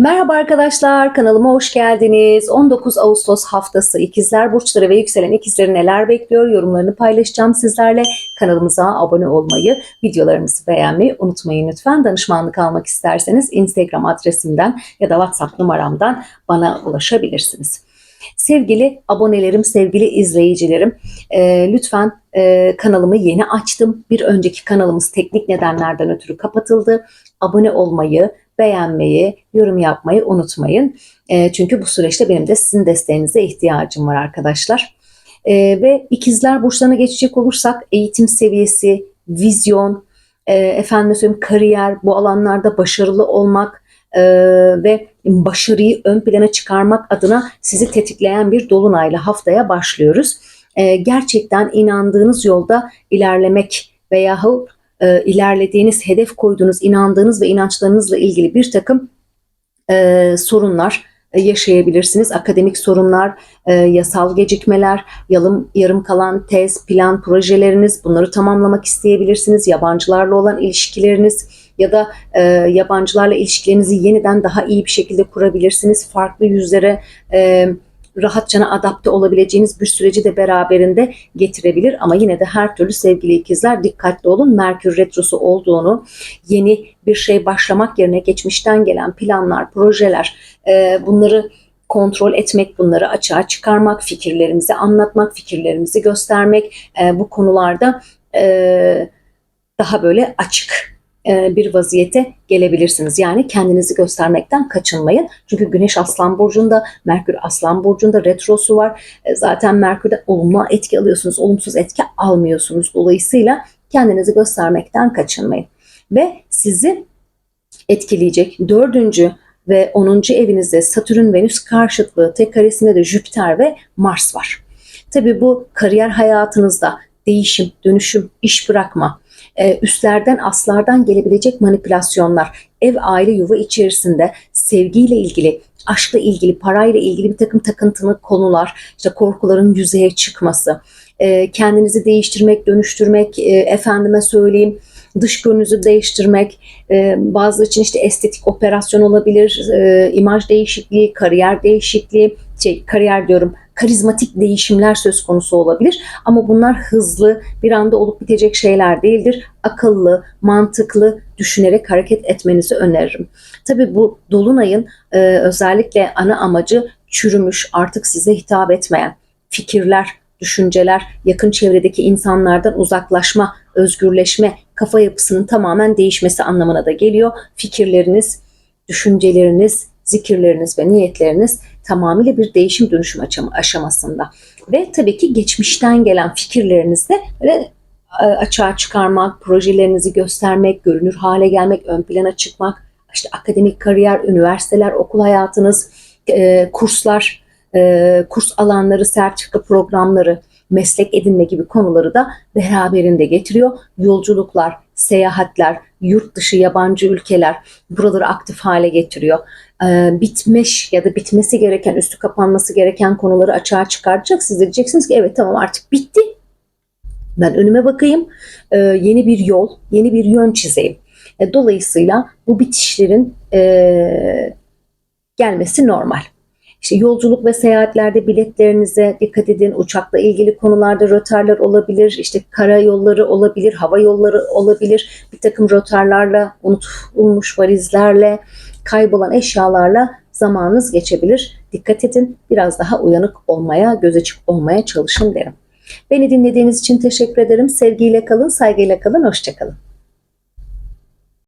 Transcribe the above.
Merhaba arkadaşlar, kanalıma hoş geldiniz. 19 Ağustos haftası ikizler burçları ve yükselen ikizleri neler bekliyor yorumlarını paylaşacağım sizlerle. Kanalımıza abone olmayı, videolarımızı beğenmeyi unutmayın lütfen. Danışmanlık almak isterseniz Instagram adresimden ya da WhatsApp numaramdan bana ulaşabilirsiniz. Sevgili abonelerim, sevgili izleyicilerim, e, lütfen e, kanalımı yeni açtım. Bir önceki kanalımız teknik nedenlerden ötürü kapatıldı. Abone olmayı, beğenmeyi, yorum yapmayı unutmayın. E, çünkü bu süreçte benim de sizin desteğinize ihtiyacım var arkadaşlar. E, ve ikizler burçlarına geçecek olursak eğitim seviyesi, vizyon, e, efendim söyleyeyim kariyer, bu alanlarda başarılı olmak e, ve başarıyı ön plana çıkarmak adına sizi tetikleyen bir dolunayla haftaya başlıyoruz. E, gerçekten inandığınız yolda ilerlemek veyahut e, ilerlediğiniz, hedef koyduğunuz, inandığınız ve inançlarınızla ilgili bir takım e, sorunlar e, yaşayabilirsiniz. Akademik sorunlar, e, yasal gecikmeler, yarım, yarım kalan tez, plan, projeleriniz bunları tamamlamak isteyebilirsiniz. Yabancılarla olan ilişkileriniz ya da e, yabancılarla ilişkilerinizi yeniden daha iyi bir şekilde kurabilirsiniz. Farklı yüzlere e, rahatçana adapte olabileceğiniz bir süreci de beraberinde getirebilir. Ama yine de her türlü sevgili ikizler dikkatli olun. Merkür Retrosu olduğunu, yeni bir şey başlamak yerine geçmişten gelen planlar, projeler e, bunları kontrol etmek, bunları açığa çıkarmak, fikirlerimizi anlatmak, fikirlerimizi göstermek e, bu konularda e, daha böyle açık bir vaziyete gelebilirsiniz. Yani kendinizi göstermekten kaçınmayın. Çünkü Güneş Aslan Burcu'nda, Merkür Aslan Burcu'nda retrosu var. E, Zaten Merkür'de olumlu etki alıyorsunuz, olumsuz etki almıyorsunuz. Dolayısıyla kendinizi göstermekten kaçınmayın. Ve sizi etkileyecek dördüncü ve 10. evinizde Satürn Venüs karşıtlığı tek karesinde de Jüpiter ve Mars var. Tabii bu kariyer hayatınızda değişim, dönüşüm, iş bırakma, e, üstlerden aslardan gelebilecek manipülasyonlar, ev aile yuva içerisinde sevgiyle ilgili, aşkla ilgili, parayla ilgili bir takım takıntılı konular, işte korkuların yüzeye çıkması, e, kendinizi değiştirmek, dönüştürmek, e, efendime söyleyeyim, dış görünüzü değiştirmek, bazı için işte estetik operasyon olabilir, imaj değişikliği, kariyer değişikliği, şey kariyer diyorum, karizmatik değişimler söz konusu olabilir. Ama bunlar hızlı, bir anda olup bitecek şeyler değildir. Akıllı, mantıklı düşünerek hareket etmenizi öneririm. Tabii bu dolunayın e, özellikle ana amacı çürümüş, artık size hitap etmeyen fikirler, düşünceler, yakın çevredeki insanlardan uzaklaşma, özgürleşme, kafa yapısının tamamen değişmesi anlamına da geliyor. Fikirleriniz, düşünceleriniz, zikirleriniz ve niyetleriniz tamamıyla bir değişim dönüşüm aşamasında. Ve tabii ki geçmişten gelen fikirlerinizi de böyle e, açığa çıkarmak, projelerinizi göstermek, görünür hale gelmek, ön plana çıkmak, işte akademik kariyer, üniversiteler, okul hayatınız, e, kurslar, e, kurs alanları, sertifika programları, meslek edinme gibi konuları da beraberinde getiriyor. Yolculuklar, seyahatler, yurt dışı yabancı ülkeler buraları aktif hale getiriyor. Ee, bitmiş ya da bitmesi gereken, üstü kapanması gereken konuları açığa çıkaracak. Siz de diyeceksiniz ki evet tamam artık bitti. Ben önüme bakayım. Ee, yeni bir yol, yeni bir yön çizeyim. E, dolayısıyla bu bitişlerin e, gelmesi normal. İşte yolculuk ve seyahatlerde biletlerinize dikkat edin. Uçakla ilgili konularda rötarlar olabilir. İşte kara yolları olabilir, hava yolları olabilir. Bir takım rötarlarla, unutulmuş valizlerle, kaybolan eşyalarla zamanınız geçebilir. Dikkat edin. Biraz daha uyanık olmaya, göz açık olmaya çalışın derim. Beni dinlediğiniz için teşekkür ederim. Sevgiyle kalın, saygıyla kalın, hoşçakalın.